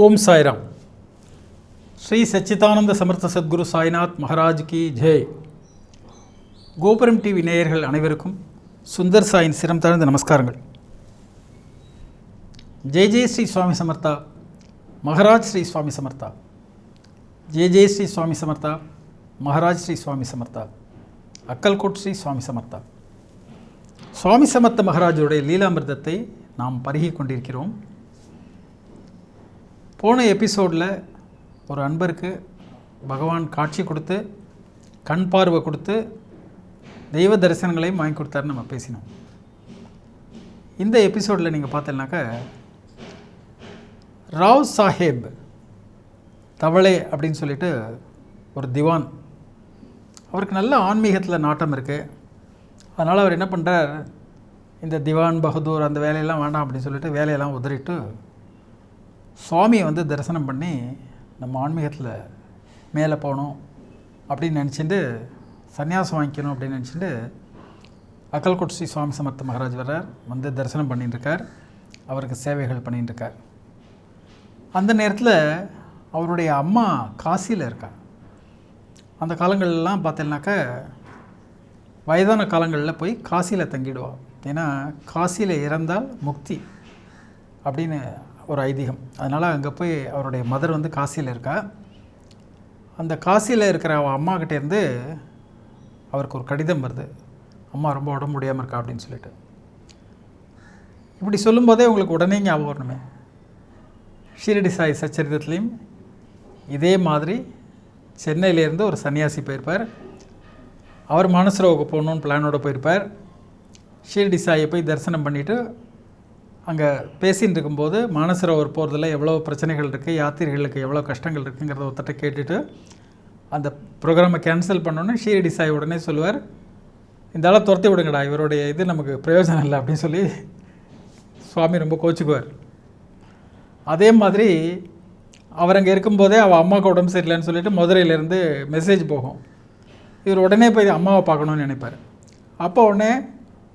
ஓம் சாய்ராம். ஸ்ரீ சச்சிதானந்த சமர்த்த சத்குரு சாய்நாத் மகாராஜ் கி ஜெய். கோபுரம் டிவி நேயர்கள் அனைவருக்கும் சுந்தர் சாயின் சிரம் தாழ்ந்த நமஸ்காரங்கள். ஜெய் ஜெய் ஸ்ரீ சுவாமி சமர்த்தா மகாராஜ் ஸ்ரீ சுவாமி சமர்த்தா. ஜெய் ஜெய் ஸ்ரீ சுவாமி சமர்த்தா மகாராஜ் ஸ்ரீ சுவாமி சமர்த்தா. அக்கல்கோட் ஸ்ரீ சுவாமி சமர்த்தா. சுவாமி சமர்த்த மகாராஜருடைய லீலாமிர்தத்தை நாம் பருகி கொண்டிருக்கிறோம். போன எபிசோடில் ஒரு அன்பருக்கு பகவான் காட்சி கொடுத்து கண் பார்வை கொடுத்து தெய்வ தரிசனங்களையும் வாங்கி கொடுத்தாருன்னு நம்ம பேசினோம். இந்த எபிசோடில் நீங்கள் பார்த்தீங்கன்னாக்கா ராவ் சாஹேப் தவளை அப்படின்னு சொல்லிட்டு ஒரு திவான். அவருக்கு நல்ல ஆன்மீகத்தில் நாட்டம் இருக்குது அதனால் அவர் என்ன பண்ணுறார் இந்த திவான் பகதூர் அந்த வேலையெல்லாம் வேண்டாம் அப்படின்னு சொல்லிட்டு வேலையெல்லாம் உதறிட்டு சுவாமியை வந்து தரிசனம் பண்ணி நம்ம ஆன்மீகத்தில் மேலே போகணும் அப்படின்னு நினச்சிட்டு சன்னியாசம் வாங்கிக்கணும் அப்படின்னு நினச்சிட்டு அக்கல்கோட் ஸ்ரீ சுவாமி சமர்த்த மகாராஜ் வர்றார். வந்து தரிசனம் பண்ணிட்டுருக்கார். அவருக்கு சேவைகள் பண்ணிட்டுருக்கார். அந்த நேரத்தில் அவருடைய அம்மா காசியில் இருக்கார் அந்த காலங்கள்லாம் பார்த்தீங்கன்னாக்கா வயதான காலங்களில் போய் காசியில் தங்கிடுவாள் ஏன்னா காசியில் இறந்தால் முக்தி அப்படின்னு ஒரு ஐதீகம். அதனால் அங்கே போய் அவருடைய மதர் வந்து காசியில் இருக்கா. அந்த காசியில் இருக்கிற அவள் அம்மாக்கிட்டேருந்து அவருக்கு ஒரு கடிதம் வருது. அம்மா ரொம்ப உடம்பு முடியாமல் இருக்கா? அப்படின்னு சொல்லிட்டு. இப்படி சொல்லும்போதே உங்களுக்கு உடனே ஞாபகம் வரணுமே. ஷீரடி சாய் சச்சரிதத்துலேயும் இதே மாதிரி சென்னையிலேருந்து ஒரு சன்னியாசி போயிருப்பார். அவர் மானசரோவுக்கு போகணுன்னு பிளானோட போயிருப்பார். ஷீரடி சாயை போய் தரிசனம் பண்ணிவிட்டு அங்கே பேசின்னு இருக்கும்போது மானசரோவர் போகிறதுல எவ்வளோ பிரச்சனைகள் இருக்குது யாத்திரைகளுக்கு எவ்வளோ கஷ்டங்கள் இருக்குங்கிறத ஒருத்தட்ட கேட்டுட்டு அந்த ப்ரோக்ராமை கேன்சல் பண்ணோன்னே ஷீரடி சாய் உடனே சொல்லுவார் இந்த ஆளை துரத்தி விடுங்கடா இவருடைய இது நமக்கு பிரயோஜனம் இல்லை அப்படின்னு சொல்லி சுவாமி ரொம்ப கோச்சுக்குவார். அதே மாதிரி அவர் அங்கே இருக்கும்போதே அவள் அம்மாவுக்கு உடம்பு சரியில்லைன்னு சொல்லிட்டு மதுரையிலேருந்து மெசேஜ் போகும். இவர் உடனே போய் அம்மாவை பார்க்கணுன்னு நினைப்பார். அப்போ உடனே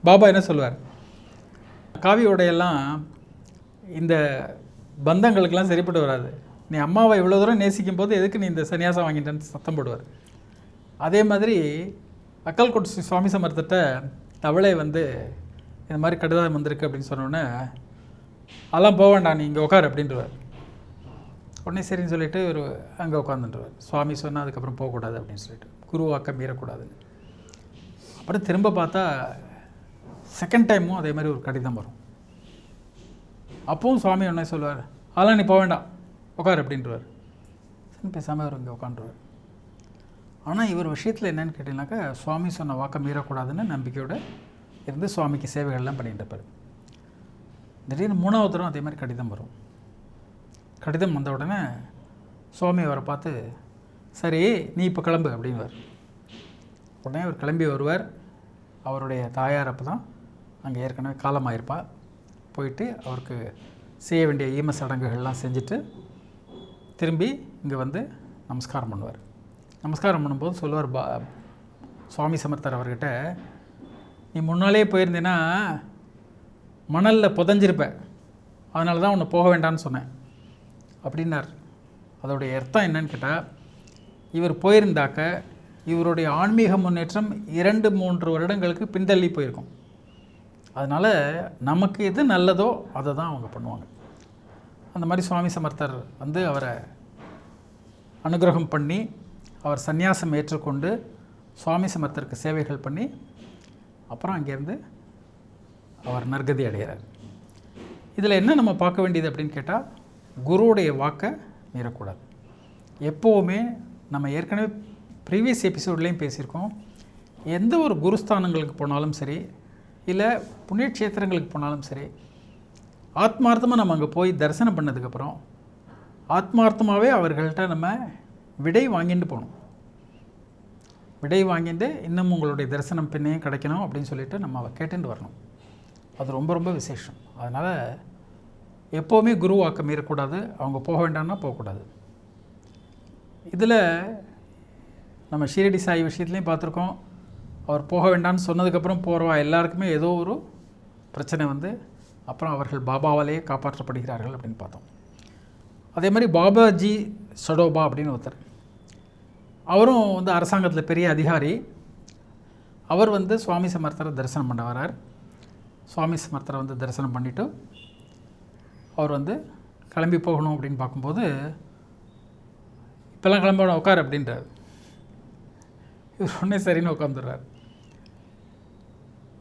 பாபா என்ன சொல்லுவார் காவி உடையெல்லாம் இந்த பந்தங்களுக்கெல்லாம் சரிப்பட்டு வராது. நீ அம்மாவை இவ்வளோ தூரம் நேசிக்கும் போது எதுக்கு நீ இந்த சன்னியாசம் வாங்கிட்டேன்னு சத்தம் போடுவார். அதே மாதிரி அக்கல்கோட் சுவாமி சமர்த்திட்ட தவளை வந்து இந்த மாதிரி கடிதம் வந்திருக்கு அப்படின்னு சொன்னோடனே அதெல்லாம் போக வேண்டாம் நீ இங்கே உட்கார் அப்படின்றவர். உடனே சரின்னு சொல்லிட்டு ஒரு அங்கே உட்காந்துருவார் சுவாமி சொன்னால் அதுக்கப்புறம் போகக்கூடாது அப்படின்னு சொல்லிட்டு குருவாக்கம் மீறக்கூடாதுன்னு. அப்புறம் திரும்ப பார்த்தா செகண்ட் டைமும் அதே மாதிரி ஒரு கடிதம் வரும். அப்பவும் சுவாமி உடனே சொல்லுவார்? அதெல்லாம் நீ போக வேண்டாம். உட்கார் அப்படின்றவர். பேசாமல் அவர் இங்கே உட்காந்துருவார். ஆனால் இவர் விஷயத்தில் என்னன்னு கேட்டிங்கனாக்கா சுவாமி சொன்ன வாக்கம் மீறக்கூடாதுன்னு நம்பிக்கையோடு இருந்து சுவாமிக்கு சேவைகள்லாம் பண்ணிட்டு இருப்பார். திடீர்னு மூணாவது தரம் அதே மாதிரி கடிதம் வரும். கடிதம் வந்த உடனே சுவாமி அவரை பார்த்து சரி நீ இப்போ கிளம்பு அப்படின்வார் உடனே அவர் கிளம்பி வருவார். அவருடைய தாயார் அப்போ தான் அங்கே ஏற்கனவே காலமாயிருப்பா. போயிட்டு அவருக்கு செய்ய வேண்டிய ஈம சடங்குகள்லாம் செஞ்சுட்டு திரும்பி இங்கே வந்து நமஸ்காரம் பண்ணுவார். நமஸ்காரம் பண்ணும்போது சொல்லுவார் பா சுவாமி சமர்த்தர் அவர்கிட்ட நீ முன்னாலே போயிருந்தேன்னா மணலில் புதஞ்சிருப்ப. அதனால தான் உன்னை போக வேண்டாம்னு சொன்னேன். அப்படின்னார். அதோடைய அர்த்தம் என்னன்னு கேட்டால் இவர் போயிருந்தாக்க இவருடைய ஆன்மீக முன்னேற்றம் இரண்டு மூன்று வருடங்களுக்கு பின்தள்ளி போயிருக்கும். அதனால் நமக்கு எது நல்லதோ அதை தான் அவங்க பண்ணுவாங்க. அந்த மாதிரி சுவாமி சமர்த்தர் வந்து அவரை அனுகிரகம் பண்ணி அவர் சந்நியாசம் ஏற்றுக்கொண்டு சுவாமி சமர்த்தருக்கு சேவைகள் பண்ணி அப்புறம் அங்கேருந்து அவர் நற்கதி அடைகிறார். இதில் என்ன நம்ம பார்க்க வேண்டியது அப்படின்னு கேட்டால் குருவுடைய வாக்கை மீறக்கூடாது. எப்போவுமே நம்ம ஏற்கனவே ப்ரீவியஸ் எபிசோட்லேயும் பேசியிருக்கோம். எந்த ஒரு குருஸ்தானங்களுக்கு போனாலும் சரி இல்லை புண்ணியக்ஷேத்திரங்களுக்கு போனாலும் சரி ஆத்மார்த்தமாக நம்ம அங்கே போய் தரிசனம் பண்ணதுக்கப்புறம் ஆத்மார்த்தமாகவே அவர்கள்ட்ட நம்ம விடை வாங்கிட்டு போகணும். விடை வாங்கிட்டு இன்னும் உங்களுடைய தரிசனம் பின்னையும் கிடைக்கணும் அப்படின்னு சொல்லிட்டு நம்ம அவ கேட்டுட்டு வரணும். அது ரொம்ப ரொம்ப விசேஷம். அதனால் எப்போவுமே குரு வாக்கம் மீறக்கூடாது அவங்க போக வேண்டாம்னா போகக்கூடாது. இதில் நம்ம ஷீரடி சாய் விஷயத்துலையும் பார்த்துருக்கோம். அவர் போக வேண்டாம்னு சொன்னதுக்கப்புறம் போகிறவா எல்லாருக்குமே ஏதோ ஒரு பிரச்சனை வந்து அப்புறம் அவர்கள் பாபாவாலேயே காப்பாற்றப்படுகிறார்கள் அப்படின்னு பார்த்தோம். அதே மாதிரி பாபாஜி சடோபா அப்படின்னு ஒருத்தர். அவரும் வந்து அரசாங்கத்தில் பெரிய அதிகாரி. அவர் வந்து சுவாமி சமர்த்தரை தரிசனம் பண்ண வரார். சுவாமி சமர்த்தரை வந்து தரிசனம் பண்ணிவிட்டு அவர் வந்து கிளம்பி போகணும் அப்படின்னு பார்க்கும்போது இப்போல்லாம் கிளம்ப உட்கார் அப்படின்றார். இவர் உடனே சரின்னு உட்காந்துடுறார்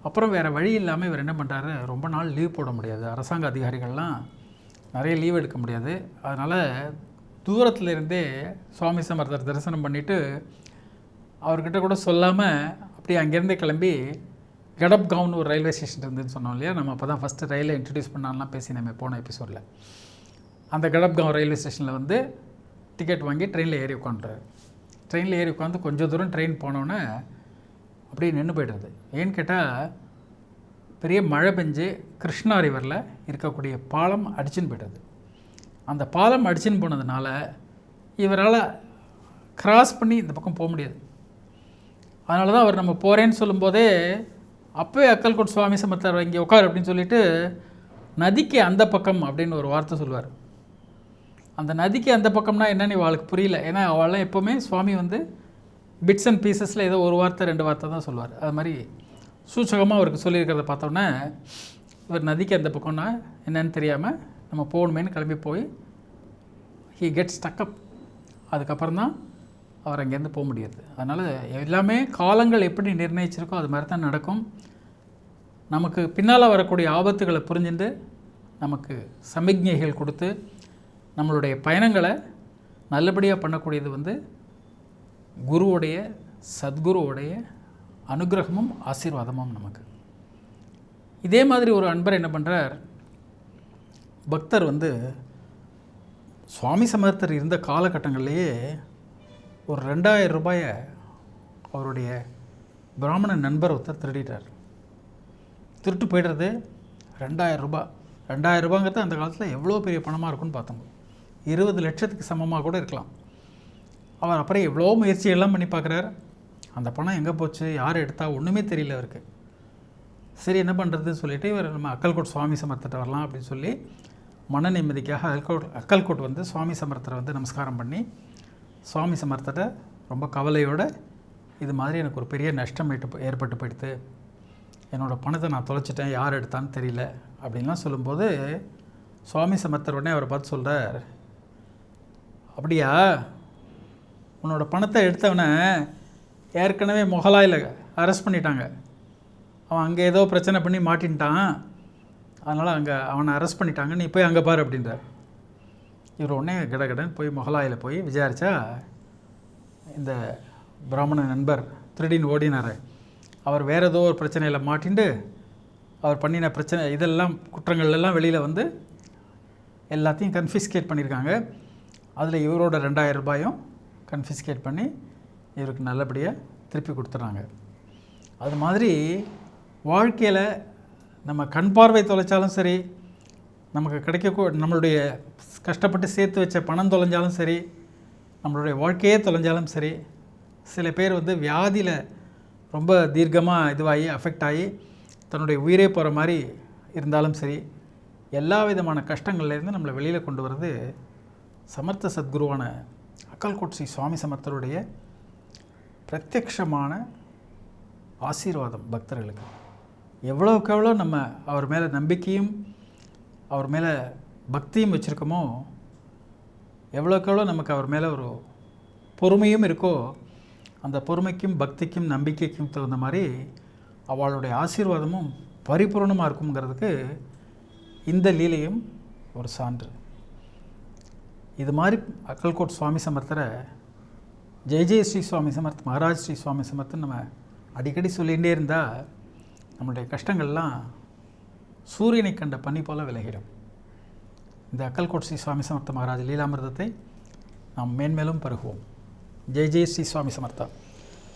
அப்புறம் வேறு வழி இல்லாமல் இவர் என்ன பண்ணுறாரு ரொம்ப நாள் லீவ் போட முடியாது. அரசாங்க அதிகாரிகள்லாம் நிறைய லீவ் எடுக்க முடியாது. அதனால் தூரத்தில் இருந்தே சுவாமி சமர்த்தர் தரிசனம் பண்ணிவிட்டு அவர்கிட்ட கூட சொல்லாமல் அப்படியே அங்கேருந்தே கிளம்பி கடப்காவ்னு ஒரு ரயில்வே ஸ்டேஷன் இருந்துன்னு சொன்னோம் இல்லையா? நம்ம அப்போ தான் ஃபஸ்ட்டு ரயிலை இன்ட்ரடியூஸ் பண்ணாலாம் நம்ம போன எபிசோடில் அந்த கடப்காவ் ரயில்வே ஸ்டேஷனில் வந்து டிக்கெட் வாங்கி ட்ரெயினில் ஏறி உட்காந்துறாரு ட்ரெயினில் ஏறி உட்காந்து கொஞ்சம் தூரம் ட்ரெயின் போனோன்னே அப்படியே நின்று போயிடுறது. ஏன்னு கேட்டால் பெரிய மழை பெஞ்சு கிருஷ்ணா ரிவரில் இருக்கக்கூடிய பாலம் அடிச்சுன்னு போய்டுது அந்த பாலம் அடிச்சுன்னு போனதுனால இவரால் கிராஸ் பண்ணி இந்த பக்கம் போக முடியாது. அதனால தான் அவர் நம்ம போகிறேன்னு சொல்லும்போதே அப்போவே அக்கல்கோட் சுவாமி சமத்தார் இங்கே உட்கார் அப்படின்னு சொல்லிட்டு நதிக்கு அந்த பக்கம் அப்படின்னு ஒரு வார்த்தை சொல்லுவார். அந்த நதிக்கு அந்த பக்கம்னா என்னன்னு இவாளுக்கு புரியல. ஏன்னா அவள்லாம் எப்போவுமே சுவாமி வந்து பிட்ஸ் அண்ட் பீசஸில் ஏதோ ஒரு வார்த்தை ரெண்டு வார்த்தை தான் சொல்லுவார். அது மாதிரி சூச்சகமாக அவருக்கு சொல்லியிருக்கிறத பார்த்தோன்னே இவர் நதிக்கு அந்த பக்கம்னா என்னன்னு தெரியாமல் நம்ம போகணுமேனு கிளம்பி போய் ஹீ கெட்ஸ் டக்கப் அதுக்கப்புறம் தான் அவர் அங்கேருந்து போக முடியாது. அதனால் எல்லாமே காலங்கள் எப்படி நிர்ணயிச்சிருக்கோ அது மாதிரி தான் நடக்கும். நமக்கு பின்னால் வரக்கூடிய ஆபத்துகளை புரிஞ்சுட்டு நமக்கு சமிக்ஞைகள் கொடுத்து நம்மளுடைய பயணங்களை நல்லபடியாக பண்ணக்கூடியது வந்து குருவுடைய சத்குருவுடைய அனுகிரகமும் ஆசீர்வாதமும் நமக்கு. இதே மாதிரி ஒரு அன்பர் என்ன பண்ணுறார் பக்தர் வந்து சுவாமி சமர்த்தர் இருந்த காலகட்டங்கள்லேயே ஒரு ரெண்டாயிரம் ரூபாயை அவருடைய பிராமண நண்பர் ஒருத்தர் திருடிட்டார். திருட்டு போய்டுறது ரெண்டாயிரம் ரூபாய் ரெண்டாயிரம் ரூபாங்கிறது அந்த காலத்தில் எவ்வளோ பெரிய பணமாக இருக்கும்னு பார்த்தோம். இருபது லட்சத்துக்கு சமமாக கூட இருக்கலாம். அவர் அப்புறம் எவ்வளோ முயற்சியெல்லாம் பண்ணி பார்க்குறாரு. அந்த பணம் எங்கே போச்சு? யார் எடுத்தால் ஒன்றுமே தெரியல அவருக்கு. சரி என்ன பண்ணுறதுன்னு சொல்லிட்டு இவர் நம்ம அக்கல்கோட் சுவாமி சமர்த்திட்ட வரலாம் அப்படின்னு சொல்லி மன நிம்மதிக்காக அக்கல்கோட் அக்கல்கோட் வந்து சுவாமி சமர்த்தரை வந்து நமஸ்காரம் பண்ணி சுவாமி சமர்த்தரை ரொம்ப கவலையோடு இது மாதிரி எனக்கு ஒரு பெரிய நஷ்டம் ஏற்பட்டு ஏற்பட்டு போயிடுது. என்னோடய பணத்தை நான் தொலைச்சிட்டேன். யார் எடுத்தான்னு தெரியல. அப்படின்லாம் சொல்லும்போது சுவாமி சமர்த்தர் உடனே அவரை பார்த்து சொல்கிறார் அப்படியா? உன்னோட பணத்தை எடுத்தவனை ஏற்கனவே மொகலாயில் அரெஸ்ட் பண்ணிட்டாங்க. அவன் அங்கே ஏதோ பிரச்சனை பண்ணி மாட்டின்ட்டான். அதனால் அங்கே அவனை அரெஸ்ட் பண்ணிட்டாங்க. நீ போய் அங்கே பாரு அப்படின்றார். இவர் உடனே கடகடன் போய் மொகலாயில் போய் விசாரித்தா இந்த பிராமண நண்பர் திருடின்னு ஓடினார். அவர் வேறு ஏதோ ஒரு பிரச்சனையில் மாட்டிண்டு அவர் பண்ணின பிரச்சனை இதெல்லாம் குற்றங்கள்லாம் வெளியில் வந்து எல்லாத்தையும் கன்ஃபிஸ்கேட் பண்ணியிருக்காங்க. அதில் இவரோட ரெண்டாயிரம் ரூபாயும் கன்ஃபிஸ்கேட் பண்ணி இவருக்கு நல்லபடியாக திருப்பி கொடுத்துட்றாங்க அது மாதிரி வாழ்க்கையில் நம்ம கண் பார்வை தொலைச்சாலும் சரி நமக்கு கிடைக்க நம்மளுடைய கஷ்டப்பட்டு சேர்த்து வச்ச பணம் தொலைஞ்சாலும் சரி நம்மளுடைய வாழ்க்கையே தொலைஞ்சாலும் சரி சில பேர் வந்து வியாதியில் ரொம்ப தீர்க்கமாக இதுவாகி அஃபெக்ட் ஆகி தன்னுடைய உயிரே போகிற மாதிரி இருந்தாலும் சரி எல்லா விதமான கஷ்டங்கள்லேருந்து நம்மளை வெளியில் கொண்டு வர்றது சமர்த்த சத்குருவான அக்கல்கோட் ஸ்ரீ சுவாமி சமர்த்தருடைய பிரத்யக்ஷமான ஆசீர்வாதம் பக்தர்களுக்கு. எவ்வளோக்கு எவ்வளோ நம்ம அவர் மேலே நம்பிக்கையும் அவர் மேலே பக்தியும் வச்சுருக்கோமோ எவ்வளோக்கு எவ்வளோ நமக்கு அவர் மேலே ஒரு பொறுமையும் இருக்கோ அந்த பொறுமைக்கும் பக்திக்கும் நம்பிக்கைக்கும் தகுந்த மாதிரி அவளுடைய ஆசீர்வாதமும் பரிபூர்ணமாக இருக்குங்கிறதுக்கு இந்த லீலையும் ஒரு சான்று. இது மாதிரி அக்கல்கோட் சுவாமி சமர்த்தரை ஜெய ஜெய ஸ்ரீ சுவாமி சமர்த் மகாராஜ் ஸ்ரீ சுவாமி சமர்த்தன் நம்ம அடிக்கடி சொல்லிகிட்டே இருந்தால் நம்மளுடைய கஷ்டங்கள்லாம் சூரியனை கண்ட பனி போல விலகிடும். இந்த அக்கல்கோட் ஸ்ரீ சுவாமி சமர்த்த மகாராஜ் லீலாமிர்தத்தை நாம் மேன்மேலும் பருகுவோம். ஜெய் ஜெய் ஸ்ரீ சுவாமி சமர்த்தா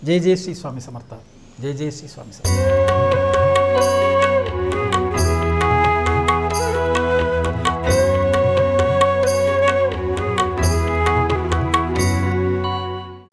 ஜெய் ஜெய் ஸ்ரீ சுவாமி சமர்த்தா ஜெய் ஜெய் ஸ்ரீ சுவாமி சமர்த்தா.